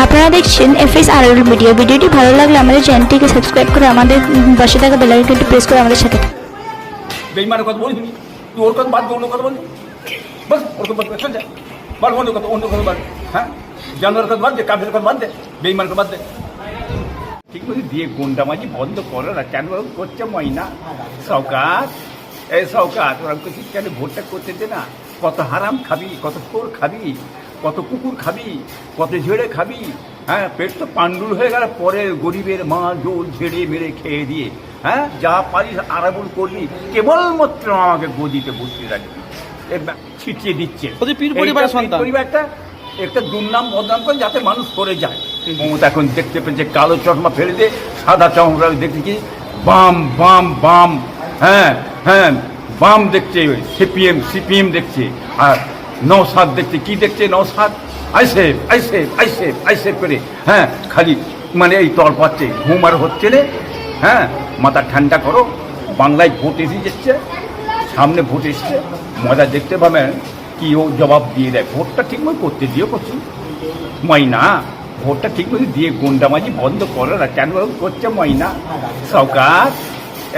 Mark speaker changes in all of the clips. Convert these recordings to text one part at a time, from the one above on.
Speaker 1: আপনারা দেখছেন এফএস আর মিডিয়া ভিডিওটি ভালো লাগলে আমাদের চ্যানেলটিকে সাবস্ক্রাইব করে আমাদের পাশে থাকা বেলাইকনটি প্রেস করে আমাদের সাথে থাকুন।
Speaker 2: বেইমানের কথা বলিস তুই ওর কথা বাদ দে অন্য কথা বলবি বস ওর কথা বাদ চল যা। বল অন্য কথা অন্য কথা বাদ হ্যাঁ? জানোয়ার কথা বাদ দে কাফের কথা বাদ দে বেইমানের কথা বাদ দে। ঠিক বলি দিয়ে গুন্ডামাজি বন্ধ করো না কেন? করছে ময়না। সৌকাত এই সৌকাত ওরকম করছিস কেন? ভোটটা করতে দে না। কত হারাম খাবি কত ফোর খাবি। কত কুকুর খাবি কত ঝেড়ে খাবি হ্যাঁ পেট তো পাণ্ডুল হয়ে গেল পরে গরিবের মা জোল ঝেড়ে মেরে খেয়ে দিয়ে হ্যাঁ যা পারিস আরাবুল করলি কেবলমাত্র আমাকে গদিতে বসিয়ে রাখবি। ছিটিয়ে দিচ্ছে।
Speaker 3: পীর পরিবারের সন্তান।
Speaker 2: পরিবারটা একটা দুর্নাম বদনাম করে যাতে মানুষ করে যায়। মমতা এখন দেখতে পেয়েছে কালো চশমা ফেলে দিয়ে সাদা চশমা দেখতে কি বাম বাম বাম হ্যাঁ হ্যাঁ বাম দেখছে সিপিএম সিপিএম দেখছে আর নৌসাদ দেখছে কি দেখছে নৌসাদ আইসেফ আইসেফ আইসেফ আইসেফ করে হ্যাঁ খালি মানে এই তল পাচ্ছে, ঘুম আর হচ্ছে রে হ্যাঁ মাথা ঠান্ডা করো, বাংলায় ভোট এসে যাচ্ছে, সামনে ভোট এসছে, মজা দেখতে পাবেন কি ও জবাব দিয়ে দেয়, ভোটটা ঠিক ঠিকমতো করতে দিও করছি ময়না ভোটটা ঠিক ঠিকমতো দিয়ে গুন্ডামাজি বন্ধ করো না, কেন করছে ময়না সৌকাত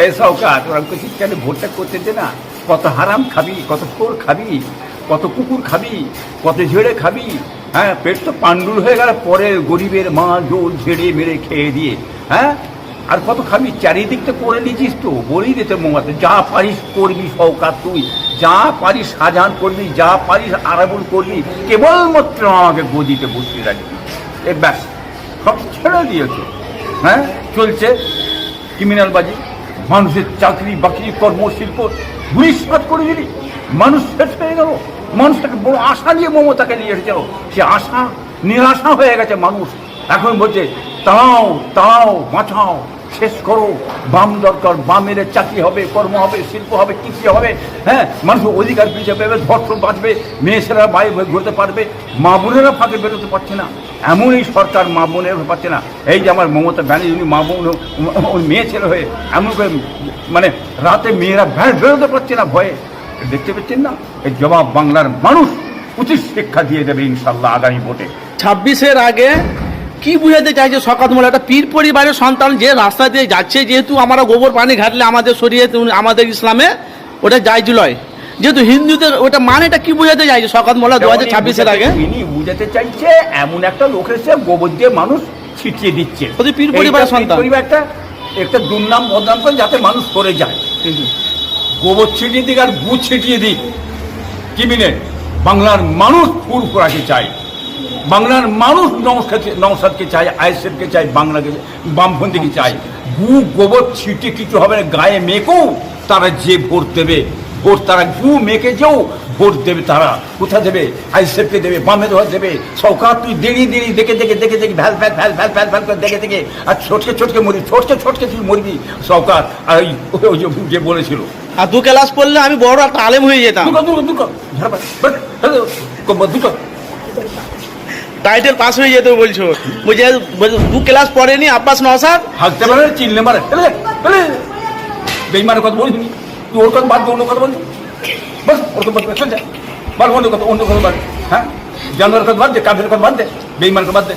Speaker 2: এই সৌকাত ওরকম করছিস কেন? ভোটটা করতে দে না, কত হারাম খাবি, কত ফোর খাবি। কত কুকুর খাবি, কত ঝেড়ে খাবি হ্যাঁ পেট তো পাণ্ডুল হয়ে গেল, পরে গরিবের মা জোল ঝেড়ে মেরে খেয়ে দিয়ে হ্যাঁ? আর কত খাবি? চারিদিকটা করে নিয়েছিস তো বলি দিতে মোমাতে যা পারিস করবি সৌকাত তুই। যা পারিস সাজান করবি, যা পারিস আরাবুল করবি, কেবলমাত্র আমাকে গদিতে বসিয়ে রাখবি। এ ব্যাস, সব ছেড়ে দিয়েছে হ্যাঁ? চলছে ক্রিমিনালবাজি মানুষের চাকরি, বাকরি, কর্মশিল্প ভূমিষ্পাত করে দিলি মানুষ শেষ হয়ে গেল মানুষ তাকে বড় আশা নিয়ে মমতাকে নিয়ে এসেছিল সে আশা, নিরাশা হয়ে গেছে মানুষ। এখন বলছে তাও তাও বাঁচাও। শেষ করো। বাম দরকার, বামের চাকরি হবে, কর্ম হবে, শিল্প হবে, কৃষি হবে। হ্যাঁ মানুষ অধিকার পিছিয়ে পাবে ধর্ষণ বাঁচবে মেয়েছেরা বাইরে ঘুরতে পারবে, মা বোনেরা ফাঁকে বেরোতে পারছে না। এমনই সরকার মা বোনের পাচ্ছে না। এই যে আমার মমতা ব্যানার্জি, উনি মা বোন মেয়ে ছেলে হয়ে এমন করে মানে রাতে মেয়েরা ভ্যান বেরোতে পারছে না ভয়ে। দেখতে পাচ্ছেন না? এই জবাব বাংলার মানুষ উচিত শিক্ষা দিয়ে দেবে ইনশাল্লাহ আগামী ভোটে।
Speaker 3: ছাব্বিশের আগে কি বুঝাতে চাইছে শকাত মোল্লা? একটা পীর পরিবারের সন্তান যে রাস্তা দিয়ে যাচ্ছে যেহেতু আমরা গোবর পানি ঘাটলে আমাদের শরীরে আমাদের ইসলামে ওটা জায়জ লয় যেহেতু হিন্দুদের ওটা মানেটা কি বুঝাতে চাইছে শকাত মোল্লা দু হাজার ছাব্বিশের আগে?
Speaker 2: ইনি বুঝাতে চাইছে এমন একটা লোক এসে গোবর দিয়ে মানুষ ছিটিয়ে দিচ্ছে।
Speaker 3: পীর পরিবারের সন্তান।
Speaker 2: পরিবারটা একটা দুর্নাম বদনাম করে যাতে মানুষ করে যায়। গোবর ছিটিয়ে দিক আর গু ছিটিয়ে দিক। কি মিনে বাংলার মানুষ ফুরফুরাকে চাই বাংলার মানুষ নৌসাদকে নৌসাদকে চাই আইএসএফকে চাই বাংলাকে বামপন্থীকে চাই গু গোবর ছিটে কিছু হবে না গায়ে মেকেও তারা যে ভোট দেবে ভোট তারা গু মেকে যেও ভোট দেবে তারা কোথা দেবে আইএসএফকে দেবে বামে ধর দেবে সৌকাত তুই দেরি দেরি দেখে দেখে দেখে দেখে ভ্যাল ভ্যাল ভ্যাল ভ্যাল ভ্যাল ভ্যাল করে দেখে দেখে আর ছোটকে ছোটকে মরি ছোটকে ছোটকে তুই মরবি সৌকাত আর ওই ওই যে- যে বলেছিল
Speaker 3: আর দু ক্লাস পড়লে আমি বড় একটা আলেম হয়ে যেতাম
Speaker 2: দুটো দুটো দুটো দুটো
Speaker 3: টাইটেল পাস হয়ে যেত বলছো। বলছে দু ক্লাস পড়েনি, আব্বাস নসাদ
Speaker 2: হাঁকতে পারে, চিনলে মারে। বেইমানের কথা বলিস তুই ওর কথা বাদ অন্য কথা বলবি বস, ওর কথা বাদ চল যা। বল অন্য কথা অন্য কথা বাদ হ্যাঁ? জানোয়ার কথা বাদ দে কাফের কথা বাদ দে, বেইমানের কথা বাদ দে।